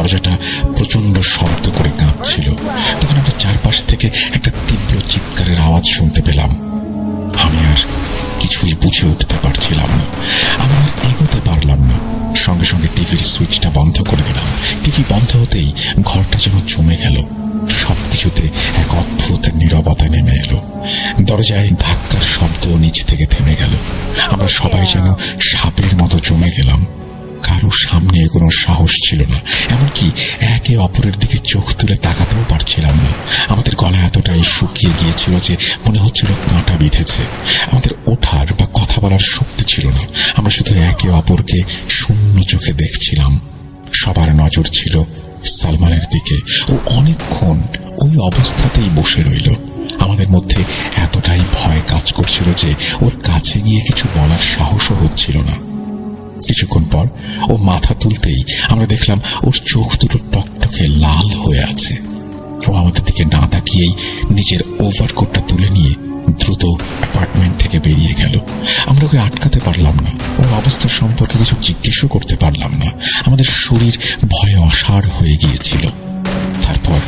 দরজাটা প্রচণ্ড শব্দ করে কাঁপছিল। তখন আমরা চারপাশ থেকে একটা তীব্র চিৎকারের আওয়াজ শুনতে পেলাম। আমি আর কিছুই বুঝে উঠতে পারছিলাম না। আমি আর এগোতে পারলাম না। সঙ্গে সঙ্গে টিভির সুইচটা বন্ধ করে দিলাম। টিভি বন্ধ হতেই ঘরটা যেন জমে গেল সবকিছুতে এক অদ্ভুত নীরবতা নেমে এলো। দরজায় ধাক্কার শব্দ নিচ থেকে থেমে গেল। আমরা সবাই যেন সাপের মতো জমে গেলাম। কারও সামনে এগোনোর সাহস ছিল না। এমনকি একে অপরের দিকে চোখ তুলে তাকাতেও পারছিলাম না। আমাদের গলা এতটাই শুকিয়ে গিয়েছিল যে মনে হচ্ছিল কাঁটা বিঁধেছে। আমাদের ওঠার বা কথা বলার শক্তি ছিল না। আমরা শুধু একে অপরকে শূন্য চোখে দেখছিলাম। সবার নজর ছিল সালমানের দিকে। ও অনেকক্ষণ ওই অবস্থাতেই বসে রইল। আমাদের মধ্যে এতটাই ভয় কাজ করছিল যে ওর কাছে গিয়ে কিছু বলার সাহসও হচ্ছিল না। কিছুক্ষণ পর ও মাথা তুলতেই আমরা দেখলাম ওর চোখ দুটো টকটকে লাল হয়ে আছে। ও আমাদের দিকে না তাকিয়েই নিজের ওভারকোটটা তুলে নিয়ে দ্রুত অ্যাপার্টমেন্ট থেকে বেরিয়ে গেল। আমরা ওকে আটকাতে পারলাম না। ওর অবস্থা সম্পর্কে কিছু জিজ্ঞেসও করতে পারলাম না। আমাদের শরীর ভয়ে অসাড় হয়ে গিয়েছিল। তারপর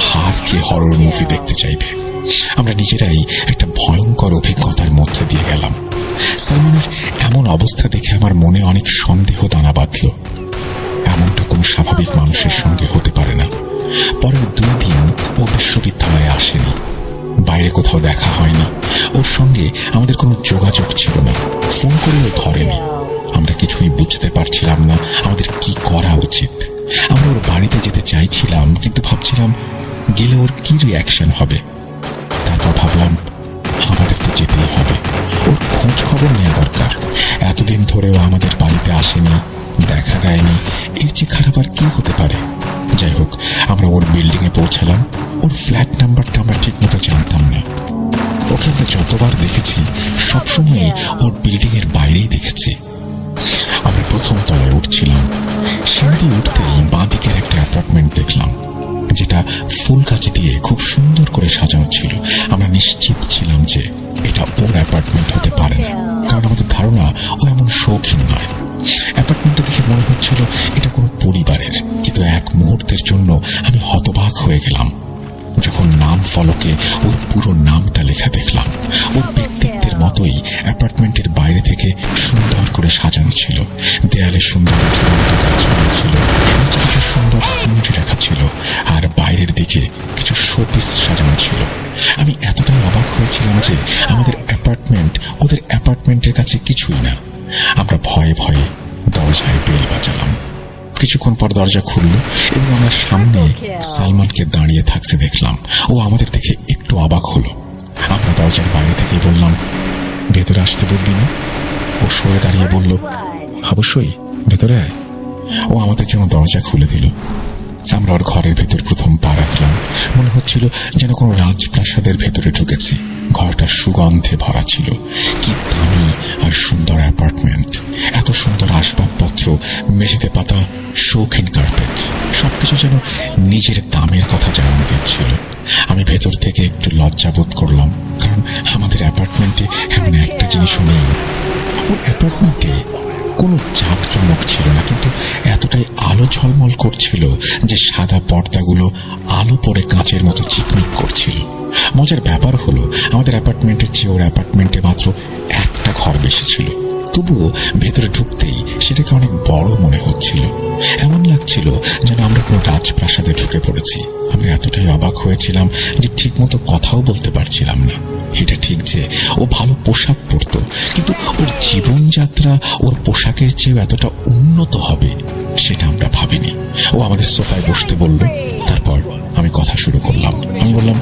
হার কে হরর মুভি দেখতে চাইবে? আমরা নিজেরাই একটা ভয়ঙ্কর অভিজ্ঞতার মধ্যে দিয়ে গেলাম। সালমানের এমন অবস্থা দেখে আমার মনে অনেক সন্দেহ দানা বাঁধল। এমনটা কোনো স্বাভাবিক মানুষের সঙ্গে হতে পারে না। পরের দুই দিন ও বিশ্ববিদ্যালয়ে আসেনি। বাইরে কোথাও দেখা হয়নি। ওর সঙ্গে আমাদের কোনো যোগাযোগ ছিল না। ফোন করেও ধরেনি। আমরা কিছুই বুঝতে পারছিলাম না আমাদের কি করা উচিত। আমরা ওর বাড়িতে যেতে চাইছিলাম, কিন্তু ভাবছিলাম গেলে ওর কি রিয়াকশন হবে? খবর নেওয়া দরকার। এতদিন ধরেও আমাদের বাড়িতে আসেনি, দেখা দেয়নি। এর চেয়ে খারাপ আর কি হতে পারে? যাই হোক, আমরা ওর বিল্ডিং এ পৌঁছালাম। ওর ফ্ল্যাট নাম্বারটা আমরা ঠিক মতো জানতাম না। ওকে আমরা যতবার দেখেছি সবসময় ওর বিল্ডিং এর বাইরেই দেখেছি। আমরা প্রথম তলায় উঠছিলাম। সিঁড়ি দিয়ে উঠতেই বাঁ দিকের একটা অ্যাপার্টমেন্ট দেখলাম, যেটা ফুল কাছে দিয়ে খুব সুন্দর করে সাজানো ছিল। আমরা নিশ্চিত ছিলাম যে এটা ওর অ্যাপার্টমেন্ট হতে পারে না। কারণ আমাদের ধারণা ও এমন শৌখিন নয়। অ্যাপার্টমেন্টটা দেখে মনে হচ্ছিল এটা কোনো পরিবারের। কিন্তু এক মুহূর্তের জন্য আমি হতবাক হয়ে গেলাম। যখন নাম ফলকে ওর পুরো নামটা লেখা দেখলাম, ওর ব্যক্তিত্বের মতোই অ্যাপার্টমেন্টের বাইরে থেকে সুন্দর করে সাজানো ছিল। দেয়ালে সুন্দর ছিল সুন্দর সিনারি রাখা ছিল। যে আমাদের অ্যাপার্টমেন্ট ওদের অ্যাপার্টমেন্টের কাছে কিছুই না। আমরা ভয়ে ভয়ে দরজায় বেল বাজালাম। কিছুক্ষণ পর দরজা খুলল এবং আমরা সামনে সালমানকে দাঁড়িয়ে থাকতে দেখলাম। ও আমাদের দেখে একটু অবাক হলো। আমরা দরজার বাইরে থেকে বললাম ভেতরে আসতে বললি না? ও সরে দাঁড়িয়ে বলল অবশ্যই ভেতরে আয়। ও আমাদের জন্য দরজা খুলে দিল। আমরা ওর ঘরের ভেতর প্রথম পা রাখলাম। মনে হচ্ছিল যেন কোনো রাজপ্রাসাদের ভেতরে ঢুকেছি সুগন্ধে ভরা ছিল। কি দামি আর সুন্দর অ্যাপার্টমেন্ট। এত সুন্দর আসবাবপত্র, মেঝেতে পাতা, শৌখিন কার্পেট। সবকিছু যেন নিজের দামের কথা জানান দিচ্ছিল। আমি ভেতর থেকে একটু লজ্জা বোধ করলাম, কারণ আমাদের অ্যাপার্টমেন্টে এমন একটা জিনিসও নেই। ওর অ্যাপার্টমেন্টে কোনো জাঁকজমক ছিল না, কিন্তু এতটাই আলো ঝলমল করছিল যে সাদা পর্দাগুলো আলো পরে কাঁচের মতো চিকমিক করছিল। মজার ব্যাপার হলো, আমাদের অ্যাপার্টমেন্টের চেয়ে ওর অ্যাপার্টমেন্টে মাত্র একটা ঘর বেশি ছিল। তবুও ভেতরে ঢুকতেই সেটাকে অনেক বড় মনে হচ্ছিল। এমন লাগছিল যেন আমরা কোনো রাজপ্রাসাদে ঢুকে পড়েছি। আমরা এতটাই অবাক হয়েছিলাম যে ঠিকমতো কথাও বলতে পারছিলাম না। এটা ঠিক যে ও ভালো পোশাক পরতো, কিন্তু ওর জীবনযাত্রা ওর পোশাকের চেয়েও এতটা উন্নত হবে সেটা আমরা ভাবিনি। ও আমাদের সোফায় বসতে বলল, তারপর আমি কথা শুরু করলাম। আমি বললাম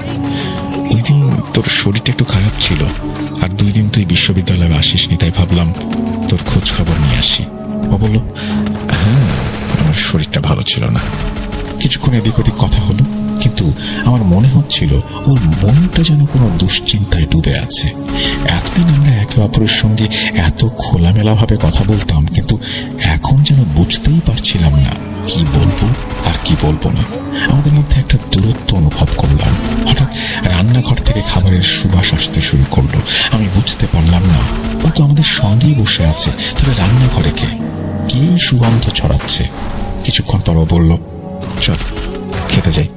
ওই দিন তোর শরীরটা একটু খারাপ ছিল, আর দুই দিন তুই বিশ্ববিদ্যালয়ে আসিসনি তাই ভাবলাম তোর খোঁজ খবর নিয়ে আসি। ও বলল হ্যাঁ আমার শরীরটা ভালো ছিল না। কিছুক্ষণ এদিক ওদিক কথা হলো, কিন্তু আমার মনে হচ্ছিল ওর মনটা যেন কোনো দুশ্চিন্তায় ডুবে আছে। এতদিন আমরা একে অপরের সঙ্গে এত খোলামেলাভাবে কথা বলতাম, কিন্তু এখন যেন বুঝতেই পারছিলাম না কি বলব আর কি বলব না। আমাদের মধ্যে একটা দূরত্ব অনুভব করলাম। হঠাৎ রান্নাঘর থেকে খাবারের সুবাস আসতে শুরু করল। আমি বুঝতে পারলাম না, ও তো আমাদের সঙ্গেই বসে আছে। তবে রান্নাঘরে কে? কে সুগন্ধ ছড়াচ্ছে? কিছুক্ষণ পর বলল, চল, খেতে যাই।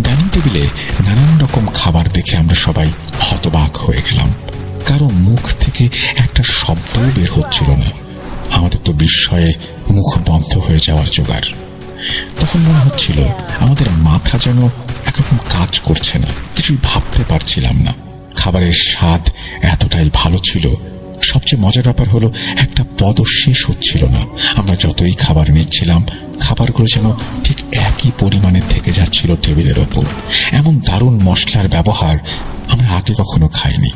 ডাইনিং টেবিলে নানান রকম খাবার দেখে আমরা সবাই হতবাক হয়ে গেলাম। কারও মুখ থেকে একটা শব্দও বের হচ্ছিল না। আমাদের তো বিস্ময়ে মুখ বন্ধ হয়ে যাওয়ার জোগাড়। তখন মনে হচ্ছিল আমাদের মাথা যেন একরকম কাজ করছে না। কিছুই ভাবতে পারছিলাম না। খাবারের স্বাদ এতটাই ভালো ছিল, সবচেয়ে মজার ব্যাপার হলো একটা পদ শেষ হচ্ছিল না। আমরা যতই খাবার নিচ্ছিলাম, খাবারগুলো যেন ঠিক একই পরিমাণে থেকে যাচ্ছিল টেবিলের ওপর। এমন দারুণ মশলার ব্যবহার আমরা আগে কখনো খাইনি।